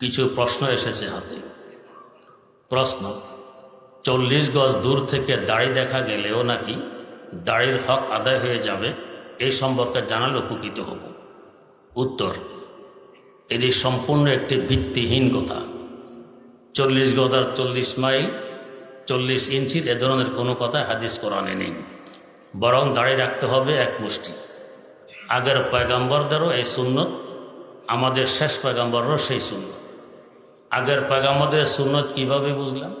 কিছু প্রশ্ন এসেছে হাতে। প্রশ্ন, চল্লিশ গজ দূর থেকে দাড়ি দেখা গেলেও নাকি দাড়ির হক আদায় হয়ে যাবে এই সম্পর্কে জানালে উপকৃত হব। উত্তর, এটি সম্পূর্ণ একটি ভিত্তিহীন কথা। চল্লিশ গজ আর চল্লিশ মাইল, চল্লিশ ইঞ্চির এ ধরনের কোনো কথা হাদিস কোরআনে নেই। বরং দাড়ি রাখতে হবে এক মুষ্টি। আগের পয়গাম্বরদেরও এই সুন্নত, আমাদের শেষ পয়গাম্বরেরও সেই সুন্নত। আগের পয়গাম্বরদের সুন্নত কীভাবে বুঝলাম?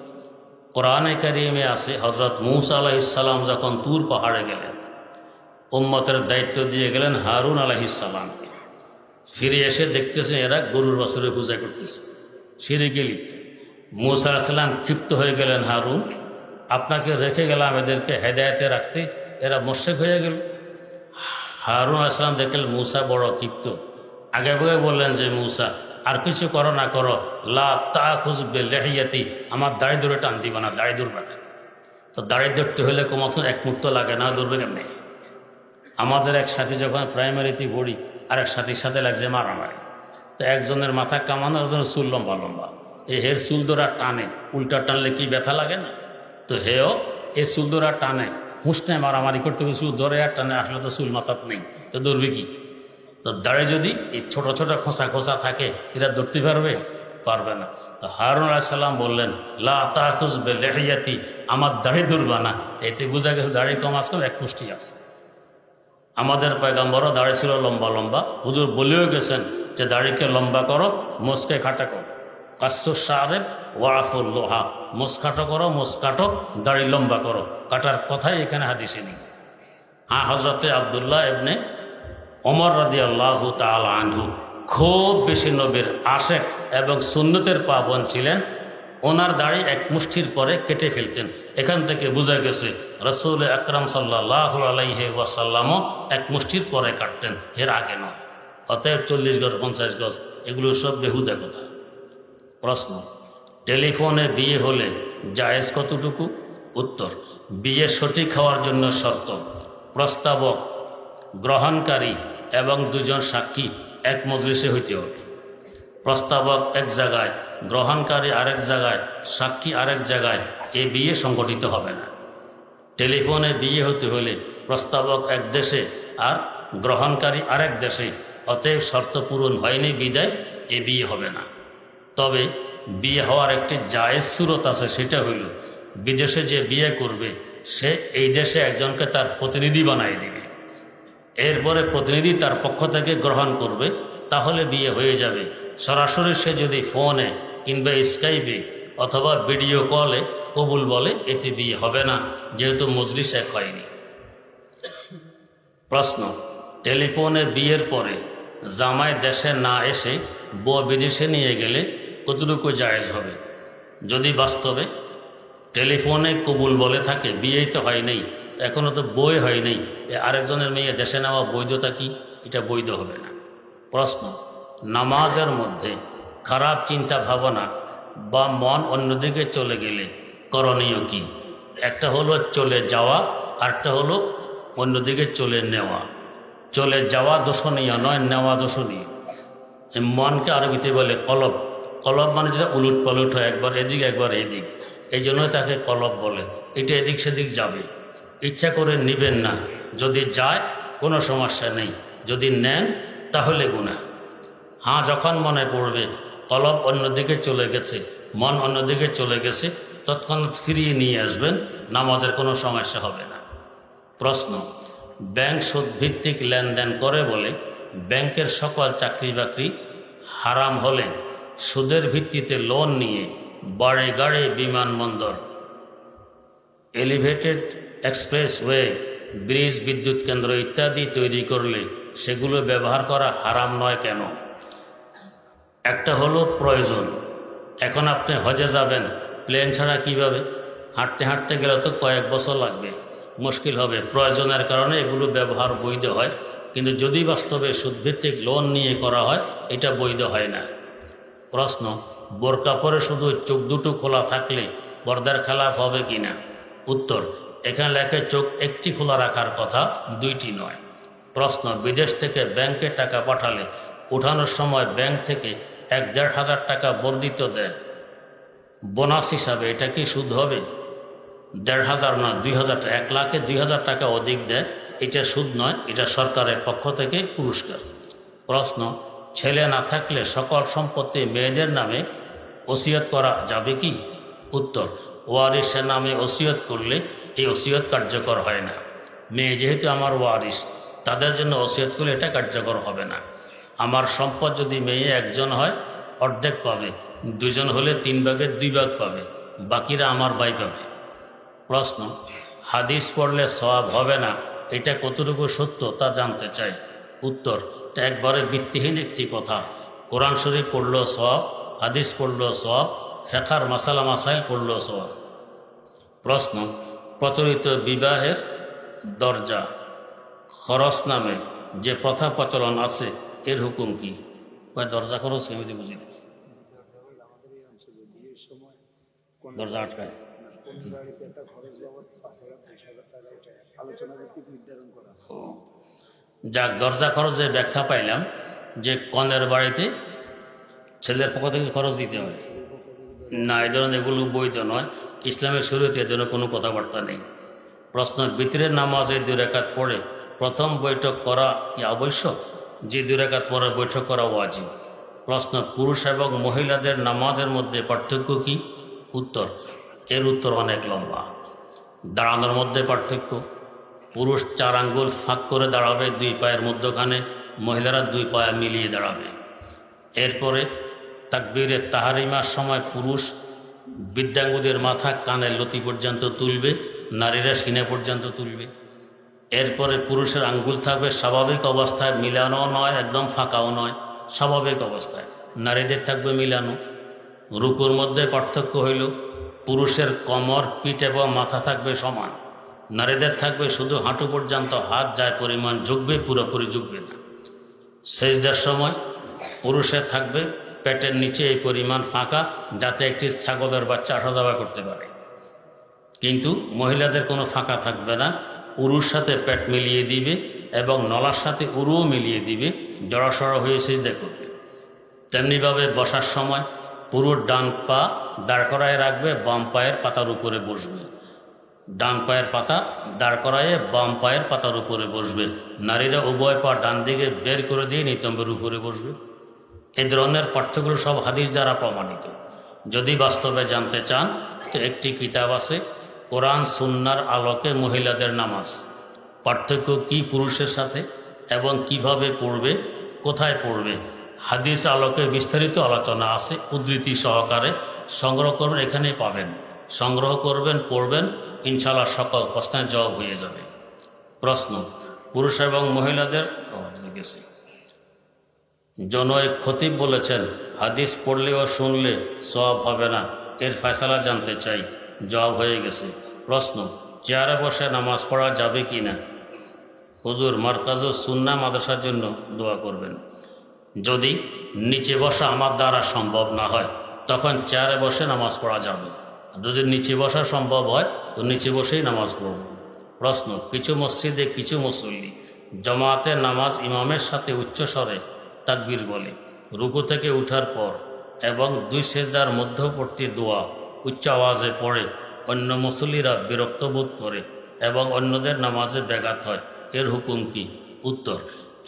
কোরআনে কারিমে আছে হজরত মুসা আলাহিসাল্লাম যখন তুর পাহাড়ে গেলেন, উম্মতের দায়িত্ব দিয়ে গেলেন হারুন আলাহিসাল্লামকে ফিরে এসে দেখতেছেন এরা গরুর বছরে পূজা করতেছে। সিঁড়িকে লিপ্ত মুসা আলাহিসাল্লাম ক্ষিপ্ত হয়ে গেলেন, হারুন, আপনাকে রেখে গেলাম এদেরকে হেদায়তে রাখতে। এরা মোশেক হয়ে গেল। হারুন আসলাম দেখলেন মুসা বড় ক্ষিপ্ত। আগে আগে বললেন যে, মুসা আর কিছু করো না করো। লা তা খুঁজবে লেহিয়াতি আমার দাড়ি দূরে টান দিবা না, দাড়ি না। তো দাড়ি ধরতে হলে কমাসন এক মুহূর্ত লাগে না দূরবে কেমনি? আমাদের এক সাথী যখন প্রাইমারিতে পড়ি আর এক সাথীর সাথে লাগছে মারামারি। তো একজনের মাথা কামানো, একজনের চুল লম্বা লম্বা। এই হের চুল দোরা টানে, উল্টা টানলে কি ব্যথা লাগে না? তো হেও এই চুল দোরা টানে হুঁসনে মারামারি করতে চুল ধরে আর টানে, আসলে তো চুল মাথাত নেই। তো ধরবে কি? তো দাঁড়ে যদি এই ছোট ছোট খোসা খোসা থাকে এরা ধরতে পারবে? পারবে না। তো হারুন আলাইসাল্লাম বললেন, লা তাহতুজবে আমার দাড়ি ধরবে না। এতে বোঝা গেছে দাড়ি কম আজ এক পুষ্টি আছে। আমাদের পয়গাম্বরও দাড়ি ছিল লম্বা লম্বা। হুজুর বলেও গেছেন যে দাড়িকে লম্বা করো, মোসকে খাটা করো। কাස්සু সাহেব ওয়ারাফুল লোহা, মোস খাটো করো, মোস কাটো দাড়ি লম্বা করো। কাটার কথাই এখানে হাদিসে নেই। হ্যাঁ হজরতে আবদুল্লাহ এবনে অমর রাদি আল্লাহ তাল আনহু খুব বেশি নবীর আশেক এবং সুন্নতের পাবন ছিলেন। ওনার দাড়ি এক মুষ্টির পরে কেটে ফেলতেন। এখান থেকে বোঝা গেছে, রসুল আকরাম সাল্লাহ আলাইহে ওয়াসাল্লামও এক মুষ্টির পরে কাটতেন, এর আগে নয়। অতএব চল্লিশ গজ, পঞ্চাশ গজ, এগুলো সব বেহুদা কথা। প্রশ্ন, টেলিফোনে বিয়ে হলে জায়েজ কতটুকু? উত্তর, বিয়ে সঠিক হওয়ার জন্য শর্ত। প্রস্তাবক গ্রহণকারী এবং দুজন সাক্ষী এক মজলিসে হইতে হবে। প্রস্তাবক এক জায়গায়, গ্রহণকারী আরেক জায়গায়, সাক্ষী আরেক জায়গায় এ বিয়ে সংগঠিত হবে না। টেলিফোনে বিয়ে হতে হলে প্রস্তাবক এক দেশে আর গ্রহণকারী আরেক দেশে, অতএব শর্ত পূরণ হয়নি, বিদায় এ বিয়ে হবে না। তবে বিয়ে হওয়ার একটি জায়েজ সুরত আছে, সেটা হইল, বিদেশে যে বিয়ে করবে, সে এই দেশে একজনকে তার প্রতিনিধি বানাই দিবে। এরপরে প্রতিনিধি তার পক্ষ থেকে গ্রহণ করবে, তাহলে বিয়ে হয়ে যাবে। সরাসরি সে যদি ফোনে কিংবা স্কাইপে অথবা ভিডিও কলে কবুল বলে, এতে বিয়ে হবে না, যেহেতু মজলিস এক হয়নি। প্রশ্ন, টেলিফোনে বিয়ের পরে জামাই দেশে না এসে বউ বিদেশে নিয়ে গেলে কতটুকু জায়েজ হবে? যদি বাস্তবে টেলিফোনে কবুল বলে থাকে, বিয়েই তো হয় নাই। এখনও তো বই হয় নাই। আরেকজনের মেয়ে দেশে নেওয়া বৈধতা কি? এটা বৈধ হবে না। প্রশ্ন, নামাজের মধ্যে খারাপ চিন্তা ভাবনা বা মন অন্যদিকে চলে গেলে করণীয় কি? একটা হলো চলে যাওয়া আরটা হলো অন্যদিকে চলে নেওয়া। চলে যাওয়া দোষণীয় নয়, নেওয়া দোষণীয়। মনকে আরবিতে বলে কলব। কলব মানে যেটা উলুট পালুট হয়, একবার এদিক একবার এদিক। এই জন্যই তাকে কলব বলে। এটা এদিক সেদিক যাবে। ইচ্ছা করে নিবেন না। যদি যায়, কোনো সমস্যা নেই। যদি নেন, তাহলে গুণা হ্যাঁ যখন মনে পড়বে, কলব অন্যদিকে চলে গেছে, মন অন্যদিকে চলে গেছে, তৎক্ষণাৎ ফিরিয়ে নিয়ে আসবেন, নামাজের কোনো সমস্যা হবে না। প্রশ্ন, ব্যাংক সুদভিত্তিক লেনদেন করে বলে ব্যাংকের সকল চাকরি বাকরি হারাম হলে সুদের ভিত্তিতে লোন নিয়ে বাড়ে গাড়ে বিমানবন্দর, এলিভেটেড এক্সপ্রেসওয়ে, ব্রিজ বিদ্যুৎ কেন্দ্র ইত্যাদি তৈরি করলে সেগুলো ব্যবহার করা হারাম নয় কেন? একটা হলো প্রয়োজন। এখন আপনি হজে যাবেন, প্লেন ছাড়া কীভাবে? হাঁটতে হাঁটতে গেলে তো কয়েক বছর লাগবে, মুশকিল হবে। প্রয়োজনের কারণে এগুলো ব্যবহার বৈধ হয়, কিন্তু যদি বাস্তবে সুদভিত্তিক লোন নিয়ে করা হয়, এটা বৈধ হয় না। প্রশ্ন, বোরকা পরে শুধু চোখ দুটো খোলা থাকলে পর্দার খেলাফ হবে কি না উত্তর এখানে লেখে চোখ একটি খোলা রাখার কথা, দুইটি নয়। প্রশ্ন, বিদেশ থেকে ব্যাংকে টাকা পাঠালে উঠানোর সময় ব্যাংক থেকে এক দেড় হাজার টাকা বর্ধিত দেয়। বোনাস হিসাবে এটা কি সুদ হবে? দেড় হাজার নয় দুই হাজার এক লাখে দুই হাজার টাকা অধিক দেয়। এটা সুদ নয়, এটা সরকারের পক্ষ থেকে পুরস্কার। প্রশ্ন, ছেলে না থাকলে সকল সম্পত্তি মেয়েদের নামে ওসিয়ত করা যাবে কি? উত্তর, ওয়ারিসের নামে ওসিয়ত করলে এই ওসিয়ত কার্যকর হয় না। মেয়ে যেহেতু আমার ওয়ারিস, তাদের জন্য ওসিয়ত করলে এটা কার্যকর হবে না। আমার সম্পদ যদি মেয়ে একজন হয়, অর্ধেক পাবে। দুজন হলে তিন ভাগের দুই ভাগ পাবে। বাকিরা আমার ভাই পাবে। প্রশ্ন, হাদিস পড়লে সব হবে না? এটা কতটুকু সত্য তা জানতে চাই। উত্তর, এটা একবারে ভিত্তিহীন একটি কথা। কোরআন শরীফ পড়ল সব হাদিস পড়ল সব ফেখার মাসালা মাসাইল পড়ল সব প্রশ্ন প্রচলিত বিবাহের দরজা, খরচ নামে যে প্রথা প্রচলন আছে, এর হুকুম কি? দরজা খরচ তো বুঝি। দরজা আটকায়। যাক, দরজা খরচে ব্যাখ্যা পাইলাম যে কনের বাড়িতে ছেলের পক্ষ থেকে খরচ দিতে হয়। না, এই ধরনের এগুলো বৈধ নয়। ইসলামের শুরুতে ধরনের কোনো কথাবার্তা নেই। প্রশ্ন ভিতরের নামাজে দুই রেখাত পড়ে প্রথম বৈঠক করা কি আবশ্যক? যে দুই রেখাত পরে বৈঠক করা ওয়াজিব। প্রশ্ন, পুরুষ এবং মহিলাদের নামাজের মধ্যে পার্থক্য কি? উত্তর, এর উত্তর অনেক লম্বা। দাঁড়ানোর মধ্যে পার্থক্য। পুরুষ চার আঙ্গুল ফাঁক করে দাঁড়াবে, দুই পায়ের মধ্যখানে, মহিলারা দুই পায়ে মিলিয়ে দাঁড়াবে। এরপরে তাকবীরের তাহারিমার সময় পুরুষ বিদ্যাঙ্গুদের মাথা কানের লতি পর্যন্ত তুলবে, নারীরা সিনে পর্যন্ত তুলবে। এরপরে পুরুষের আঙ্গুল থাকবে, স্বাভাবিক অবস্থায় মিলানো নয়, একদম ফাঁকাও নয়, স্বাভাবিক অবস্থায়। নারীদের থাকবে মিলানো। রুকুর মধ্যে পার্থক্য হইল, পুরুষের কমর, পিঠ এবং মাথা থাকবে সমান। নারীদের থাকবে শুধু হাঁটু পর্যন্ত, হাত যায় পরিমাণ ঝুঁকবে পুরোপুরি ঝুঁকবে না। সেজদার সময় পুরুষের থাকবে পেটের নিচে এই পরিমাণ ফাঁকা যাতে একটি ছাগলের বাচ্চা আসা যাওয়া করতে পারে। কিন্তু মহিলাদের কোনো ফাঁকা থাকবে না, উরুর সাথে পেট মিলিয়ে দিবে এবং নলার সাথে উরুও মিলিয়ে দিবে, জড়াসড় হয়ে সেজদা করবে। তেমনিভাবে বসার সময় পুরো ডান পা দাঁড় করায় রাখবে, বাম পায়ের পাতার উপরে বসবে। ডান পায়ের পাতা দাঁড় করায়ে বাম পায়ের পাতার উপরে বসবে। নারীরা উভয় পা ডান দিকে বের করে দিয়ে নিতম্বের উপরে বসবে। এ ধরনের পাঠ্যগুলো সব হাদিস দ্বারা প্রমাণিত। যদি বাস্তবে জানতে চান, তো একটি কিতাব আছে, কোরআন, সুন্নার আলোকে মহিলাদের নামাজ। পার্থক্য কি পুরুষের সাথে এবং কীভাবে পড়বে, কোথায় পড়বে? হাদিস আলোকে বিস্তারিত আলোচনা আছে, উদ্ধৃতি সহকারে সংগ্রহ করবেন, এখানেই পাবেন। সংগ্রহ করবেন, পড়বেন ইনশাল্লাহ সকল প্রশ্নের জবাব হয়ে যাবে। প্রশ্ন, পুরুষ এবং মহিলাদের গেছে জনৈক খতিব বলেছেন, হাদিস পড়লে ও শুনলে সব হবে না। এর ফয়সালা জানতে চাই। জবাব হয়ে গেছে। প্রশ্ন, চেয়ারে বসে নামাজ পড়া যাবে কি না? হুজুর মার্কাজ ও সুন্না মাদ্রাসার জন্য দোয়া করবেন। যদি নিচে বসা আমার দ্বারা সম্ভব না হয়, তখন চেয়ারে বসে নামাজ পড়া যাবে। যদি নিচে বসা সম্ভব হয়, তো নিচে বসেই নামাজ পড়ব। প্রশ্ন, কিছু মসজিদে কিছু মুসল্লি জমাতে নামাজ ইমামের সাথে উচ্চস্বরে তাকবীর বলে। রুকু থেকে উঠার পর এবং দুই সেদার মধ্যবর্তী দোয়া উচ্চ আওয়াজে পড়ে, অন্য মুসল্লিরা বিরক্ত বোধ করে এবং অন্যদের নামাজে ব্যাঘাত হয়। এর হুকুম কি? উত্তর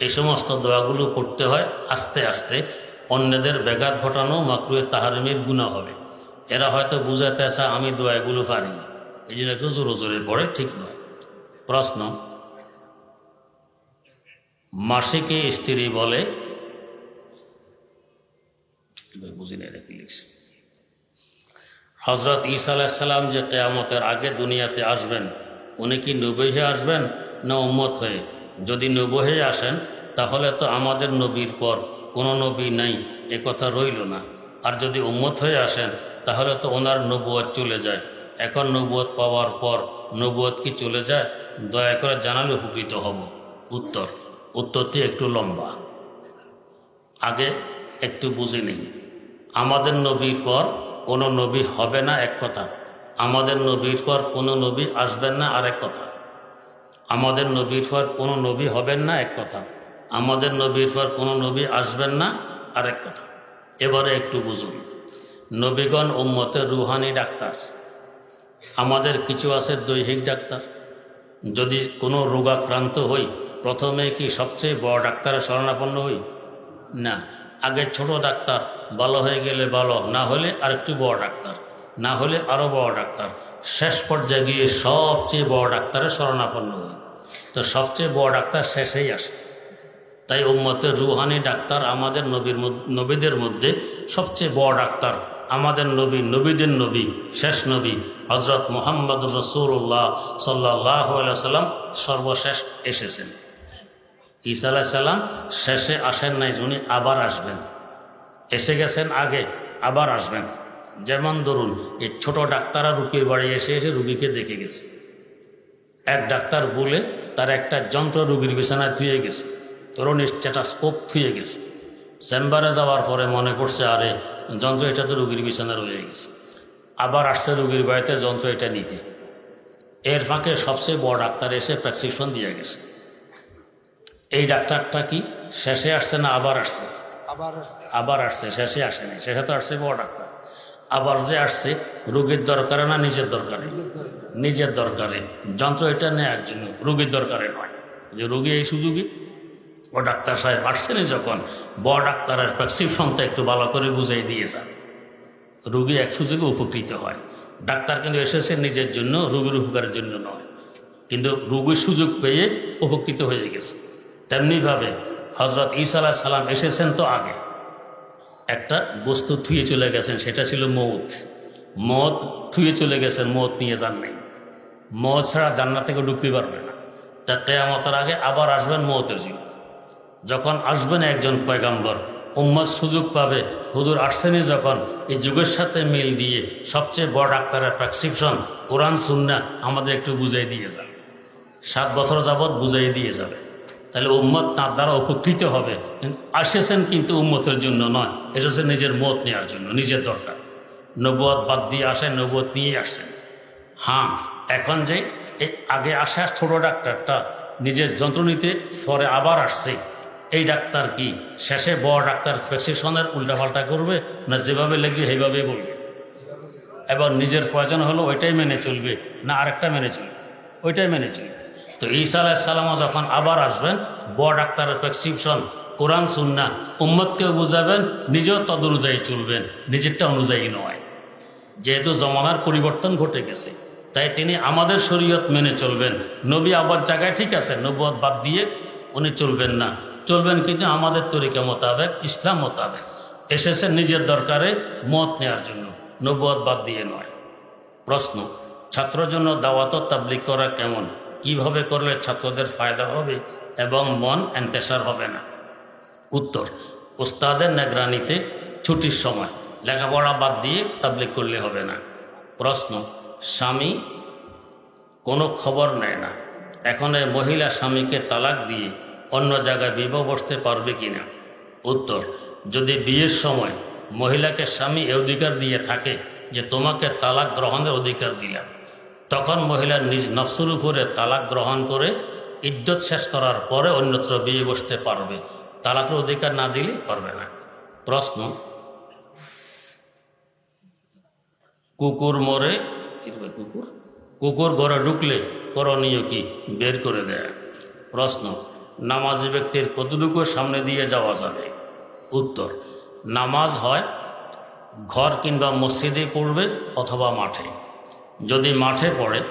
এই সমস্ত দোয়াগুলো পড়তে হয় আস্তে আস্তে। অন্যদের ব্যাঘাত ঘটানো মাকরুয়ে তাহারিমের গুণা হবে। এরা হয়তো বুঝাতে আসা আমি দোয়াগুলো পারি না। এই জন্য একটু জোরে জোরে পড়ে, ঠিক নয়। প্রশ্ন, মাসিকে স্ত্রী বলে বুঝি হজরত ঈসা আলাইসাল্লাম যে কেয়ামতের আগে দুনিয়াতে আসবেন, উনি কি নবী হয়ে আসবেন না উম্মত হয়ে? যদি নবী হয়ে আসেন, তাহলে তো আমাদের নবীর পর কোনো নবী নাই, এ কথা রইল না। আর যদি উম্মত হয়ে আসেন, তাহলে তো ওনার নবুয়ত চলে যায়। এখন নবুয়ত পাওয়ার পর নবুয়ত কি চলে যায়? দয়া করে জানালে উপকৃত হব। উত্তর। উত্তরটি একটু লম্বা। আগে একটু বুঝে নিই। আমাদের নবীর পর কোনো নবী হবে না এক কথা। আমাদের নবীর পর কোনো নবী আসবেন না আরেক কথা। আমাদের নবীর পর কোনো নবী হবেন না এক কথা। আমাদের নবীর পর কোনো নবী আসবেন না আরেক কথা। এবারে একটু বুঝুন। নবীগণ উম্মতের রুহানি ডাক্তার। আমাদের কিছু আছে দৈহিক ডাক্তার। যদি কোনো রোগাক্রান্ত হই, প্রথমে কি সবচেয়ে বড় ডাক্তারের শরণাপন্ন হই? না, আগে ছোট ডাক্তার। ভালো হয়ে গেলে ভালো, না হলে আরেকটু বড় ডাক্তার, না হলে আরও বড় ডাক্তার। শেষ পর্যায়ে গিয়ে সবচেয়ে বড় ডাক্তারের শরণাপন্ন হই। তো সবচেয়ে বড় ডাক্তার শেষেই আসে। তাই উম্মতের রুহানি ডাক্তার আমাদের নবীর নবীদের মধ্যে সবচেয়ে বড় ডাক্তার। আমাদের নবী, নবীদের নবী, শেষ নবী হজরত মোহাম্মদ রসুল্লাহ সাল্লাহ সাল্লাম সর্বশেষ এসেছেন। ঈসা আলাহ সাল্লাম শেষে আসেন নাই, উনি আবার আসবেন। এসে গেছেন আগে, আবার আসবেন। যেমন ধরুন, এই ছোট ডাক্তাররা রুগীর বাড়ি এসে এসে রুগীকে দেখে গেছে। এক ডাক্তার বলে তার একটা যন্ত্র রুগীর বিছানায় থুয়ে গেছে ধরুন স্টেটাস্কোপ থুয়ে গেছে। চেম্বারে যাওয়ার পরে মনে করছে আরে, যন্ত্র এটা তো রুগীর বিছানা রয়ে গেছে। আবার আসছে রুগীর বাড়িতে যন্ত্র এটা নিতে। এর ফাঁকে সবচেয়ে বড় ডাক্তার এসে প্রেসক্রিপশন দিয়ে গেছে। এই ডাক্তারটা কি? শেষে আসছে না আবার আসছে? আবার আসছে। শেষে আসেনি শেষে তো আসছে বড় ডাক্তার। আবার যে আসছে রুগীর দরকারে না নিজের দরকারে? নিজের দরকারে। যন্ত্র এটা নেওয়ার জন্য রুগীর দরকারে নয়। যে রুগী এই সুযোগে ও ডাক্তার সাহেব আসছেনি যখন বড় ডাক্তারের প্রেসক্রিপশনটা একটু ভালো করে বুঝাই দিয়ে যান। রুগী এক সুযোগে উপকৃত হয়। ডাক্তার কিন্তু এসেছে নিজের জন্য রুগীর উপকারের জন্য নয়। কিন্তু রুগীর সুযোগ পেয়ে উপকৃত হয়ে গেছে। তেমনিভাবে হজরত ঈসা সালাম এসেছেন তো আগে। একটা বস্তু থুয়ে চলে গেছেন, সেটা ছিল মৌত। মদ থুয়ে চলে গেছেন, মদ নিয়ে যান নাই। মদ ছাড়া জান্নাত থেকে ঢুকতে পারবে না। তা কেয়ামতের আগে আবার আসবেন মৌতের জীব যখন আসবেন একজন পয়গাম্বর উম্মাদ সুযোগ পাবে। হুজুর আসছেনই যখন, এই যুগের সাথে মিল দিয়ে সবচেয়ে বড় ডাক্তারের প্রেসক্রিপশন, কোরআন সুন্না আমাদের একটু বুঝাই দিয়ে যাবে। সাত বছর যাবৎ বুঝাই দিয়ে যাবে। তাহলে উম্মত তার দ্বারা উপকৃত হবে। আসেছেন কিন্তু উম্মতের জন্য নয়। এসেছেন নিজের মত নেওয়ার জন্য, নিজের দরকার। নবুয়ত বাদ দিয়ে আসেন, নবুয়ত নিয়ে আসছেন। হ্যাঁ এখন যে আগে আসা ছোট ডাক্তারটা নিজের যন্ত্র নিতে পরে আবার আসছে। এই ডাক্তার কি? শেষে বড় ডাক্তার প্রেসক্রিপশনের উল্টাপাল্টা করবে না যেভাবে লেগে সেইভাবে বলবে? এবার নিজের প্রয়োজন হলো ওইটাই মেনে চলবে, না আরেকটা মেনে চলবে? ওইটাই মেনে চলবে। তো ঈসা আলাহিসাল্লামও যখন আবার আসবেন, বড় ডাক্তারের প্রেসক্রিপশন, কোরআন সুন্না উম্মতকেও বুঝাবেন, নিজেও তদ অনুযায়ী চলবেন, নিজেরটা অনুযায়ী নয়। যেহেতু জমানার পরিবর্তন ঘটে গেছে, তাই তিনি আমাদের শরীয়ত মেনে চলবেন। নবী আবার জায়গায় ঠিক আছে নবুয়ত বাদ দিয়ে উনি চলবেন না। চলবেন কিন্তু আমাদের তরিকা মোতাবেক, ইসলাম মোতাবেক। এসেছে নিজের দরকারে মত নেওয়ার জন্য নবুয়ত বাদ দিয়ে নয়। প্রশ্ন, ছাত্রের জন্য দাওয়াত তাবলিক করা কেমন? কীভাবে করলে ছাত্রদের ফায়দা হবে এবং মন এন্তেসার হবে না? উত্তর, উস্তাদের নেগরানিতে ছুটির সময় লেখাপড়া বাদ দিয়ে তাবলিক করলে হবে না। প্রশ্ন, স্বামী কোনো খবর নেয় না। এখন এই মহিলা স্বামীকে তালাক দিয়ে অন্য জায়গায় বিবাহ বসতে পারবে কি না উত্তর, যদি বিয়ের সময় মহিলাকে স্বামী এ অধিকার দিয়ে থাকে যে তোমাকে তালাক গ্রহণের অধিকার দিলাম তখন মহিলার নিজ নফসুর উপরে তালাক গ্রহণ করে ইদ্যত শেষ করার পরে অন্যত্র বিয়ে বসতে পারবে। তালাকের অধিকার না দিলে পারবে না। প্রশ্ন, কুকুর মরে কুকুর? কুকুর ঘরে ঢুকলে করণীয় কি? বের করে দেয়। প্রশ্ন, নামাজি ব্যক্তির কতটুকু সামনে দিয়ে যাওয়া যাবে? উত্তর, নামাজ হয় ঘর কিংবা মসজিদে পড়বে অথবা মাঠে। যদি মাঠে পড়ে,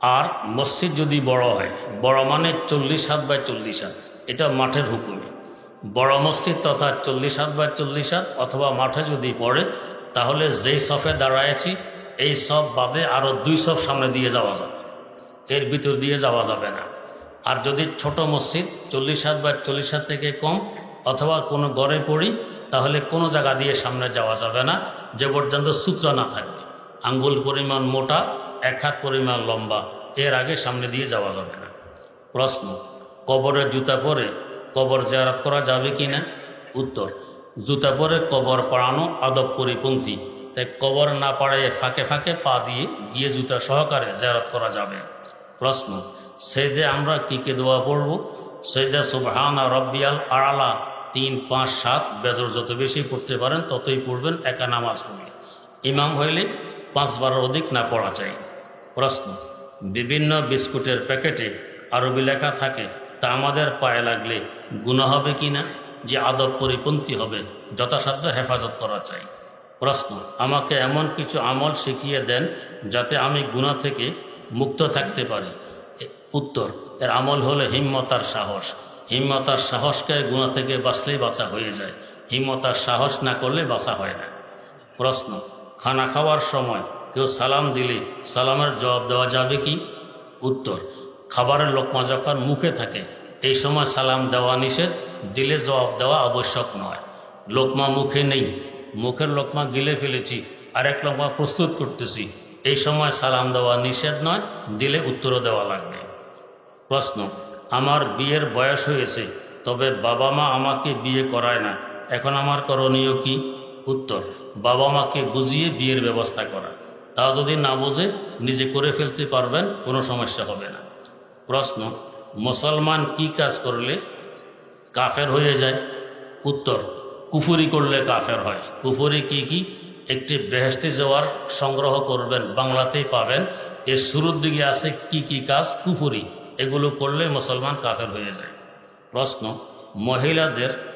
আর মসজিদ যদি বড় হয়, বড় মানে চল্লিশ হাত বাই চল্লিশ হাত, এটা মাঠের হুকুমে বড় মসজিদ তথা চল্লিশ হাত বাই চল্লিশ হাত অথবা মাঠে যদি পড়ে, তাহলে যেই সফে দাঁড়ায়েছি, এই সব বাদে আরও দুই সব সামনে দিয়ে যাওয়া যাবে। এর ভিতর দিয়ে যাওয়া যাবে না। আর যদি ছোট মসজিদ, চল্লিশ হাত বা চল্লিশ হাত থেকে কম, অথবা কোনো গড়ে পড়ি, তাহলে কোনো জায়গা দিয়ে সামনে যাওয়া যাবে না, যে পর্যন্ত সূত্র না থাকবে। আঙ্গুল পরিমাণ মোটা, এক হাত পরিমাণ লম্বা। এর আগে সামনে দিয়ে যাওয়া যাবে না। প্রশ্ন কবরের জুতা পরে কবর জেয়ারত করা যাবে কি না উত্তর, জুতা পরে কবর পড়ানো আদব পরিপন্থী। তাই কবর না পাড়াইয়ে ফাঁকে ফাঁকে পা দিয়ে গিয়ে জুতা সহকারে জেয়ারত করা যাবে। প্রশ্ন সেদে আমরা কি কে দোয়া পড়ব? সেদে সুবহানা রব্বিয়াল আড়ালা তিন, পাঁচ, সাত, বেজর যত বেশি পড়তে পারেন ততই পড়বেন, একা নামাজ পড়লে ইমাম হইলে পাঁচবারের অধিক না পড়া চাই প্রশ্ন, বিভিন্ন বিস্কুটের প্যাকেটে আরবি লেখা থাকে, তা আমাদের পায়ে লাগলে গুণা হবে কি না? যে আদব পরিপন্থী হবে, যথাসাধ্য হেফাজত করা চাই প্রশ্ন, আমাকে এমন কিছু আমল শিখিয়ে দেন যাতে আমি গুণা থেকে মুক্ত থাকতে পারি? উত্তর, এর আমল হলো হিম্মতার সাহস। হিম্মতার সাহসকে গুণা থেকে বাঁচলেই বাঁচা হয়ে যায়। হিম্মতার সাহস না করলে বাঁচা হয় না। প্রশ্ন খানা খাওয়ার সময় কেউ সালাম দিলে সালামের জবাব দেওয়া যাবে কি? উত্তর, খাবারের লোকমা যখন মুখে থাকে, এই সময় সালাম দেওয়া নিষেধ, দিলে জবাব দেওয়া আবশ্যক নয়। লোকমা মুখে নেই। মুখের লোকমা গিলে ফেলেছি, আরেক লোকমা প্রস্তুত করতেছি। এই সময় সালাম দেওয়া নিষেধ নয়, দিলে উত্তরও দেওয়া লাগবে। প্রশ্ন, আমার বিয়ের বয়স হয়েছে, তবে বাবা মা আমাকে বিয়ে করায় না। এখন আমার করণীয় কি? উত্তর, বাবা মাকে বুঝিয়ে বিয়ের ব্যবস্থা করা। তা যদি না বোঝে, নিজে করে ফেলতে পারবেন, কোনো সমস্যা হবে না। প্রশ্ন, মুসলমান কি কাজ করলে কাফের হয়ে যায়? উত্তর, কুফুরি করলে কাফের হয়। কুফুরি কি কি? একটি বেহেস্তি যাওয়ার সংগ্রহ করবেন, বাংলাতেই পাবেন। এর শুরুর দিকে আছে কি কি কাজ? কুফুরি। এগুলো করলে মুসলমান কাফের হয়ে যায়। প্রশ্ন, মহিলাদের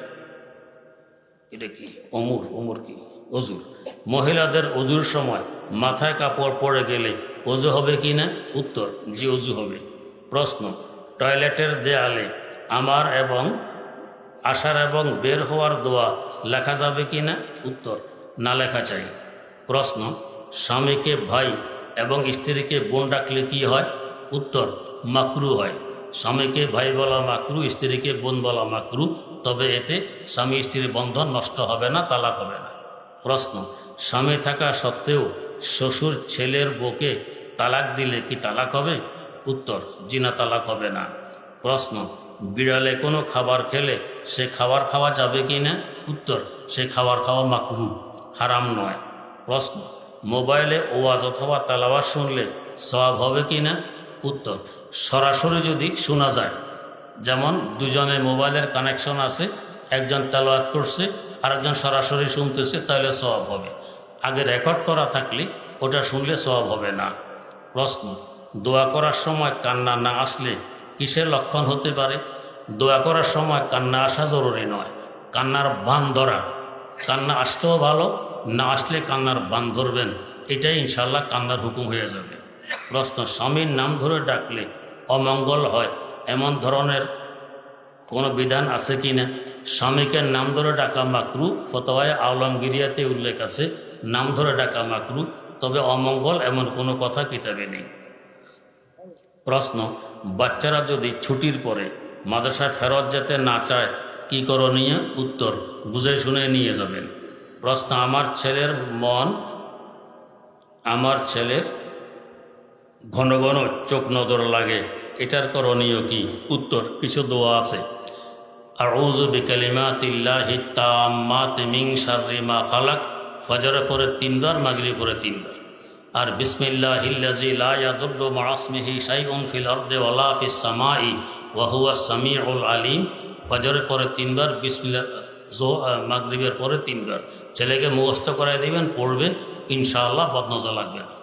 এটা কি? অমুর অমুর কি? অজুর। মহিলাদের অজুর সময় মাথায় কাপড় পরে গেলে অজু হবে কি না? উত্তর, জি, অজু হবে। প্রশ্ন, টয়লেটের দেয়ালে আমার এবং আসার এবং বের হওয়ার দোয়া লেখা যাবে কি না? উত্তর, না লেখা চাই। প্রশ্ন, স্বামীকে ভাই এবং স্ত্রীকে বোন ডাকলে কি হয়? উত্তর, মাকরু হয়। স্বামীকে ভাই বলা মাকরু, স্ত্রীকে বোন বলা মাকরু, তবে এতে স্বামী স্ত্রীর বন্ধন নষ্ট হবে না, তালাক হবে না। প্রশ্ন, স্বামী থাকা সত্ত্বেও শ্বশুর ছেলের বউকে তালাক দিলে কি তালাক হবে? উত্তর, জিনা তালাক হবে না। প্রশ্ন, বিড়ালে কোনো খাবার খেলে সে খাবার খাওয়া যাবে কি না? উত্তর, সে খাবার খাওয়া মাকরু, হারাম নয়। প্রশ্ন, মোবাইলে ওয়াজ অথবা তালাওয়াজ শুনলে সওয়াব হবে কি না? উত্তর সরাসরি যদি শোনা যায়, যেমন দুজনে মোবাইলের কানেকশন আছে, একজন তেলাওয়াত করছে, আরেকজন সরাসরি শুনতেছে, তাহলে সওয়াব হবে। আগে রেকর্ড করা থাকলে ওটা শুনলে সওয়াব হবে না। প্রশ্ন, দোয়া করার সময় কান্না না আসলে কিসের লক্ষণ হতে পারে? দোয়া করার সময় কান্না আসা জরুরি নয়, কান্নার বান ধরা। কান্না আসতেও ভালো, না আসলে কান্নার বান ধরবেন, এটাই ইনশাল্লাহ কান্নার হুকুম হয়ে যাবে। প্রশ্ন, স্বামীর নাম ধরে ডাকলে অমঙ্গল হয়। এমন ধরনের কোনো বিধান আছে কি না? স্বামীকে নাম ধরে ডাকা মাকরু, ফতোয়ায় আলমগিরিয়াতে উল্লেখ আছে, নাম ধরে ডাকা মাকরু, তবে অমঙ্গল এমন কোনো কথা কিতাবে নেই। প্রশ্ন, বাচ্চারা যদি ছুটির পরে মাদ্রাসায় ফেরত যেতে না চায়, কি করণীয়? উত্তর, বুঝে শুনে নিয়ে যাবেন। প্রশ্ন, আমার ছেলের মন, আমার ছেলের ঘন ঘন চোখ নজর লাগে এটার করণীয় কি? উত্তর, কিছু দোয়া আছে। মা খালাক পরে তিনবার, মাগরিব পরে তিনবার। আর বিসমিল্লাহিল্লাজি ফিল আরদি ওয়ালা ফিস সামাই ওয়া হুয়া সামিউল আলিম। ফজরে পরে তিনবার জো মাগরিবের পরে তিনবার। ছেলেকে মুখস্থ করাই দিবেন পড়বে ইনশাআল্লাহ বদনজর লাগবে না।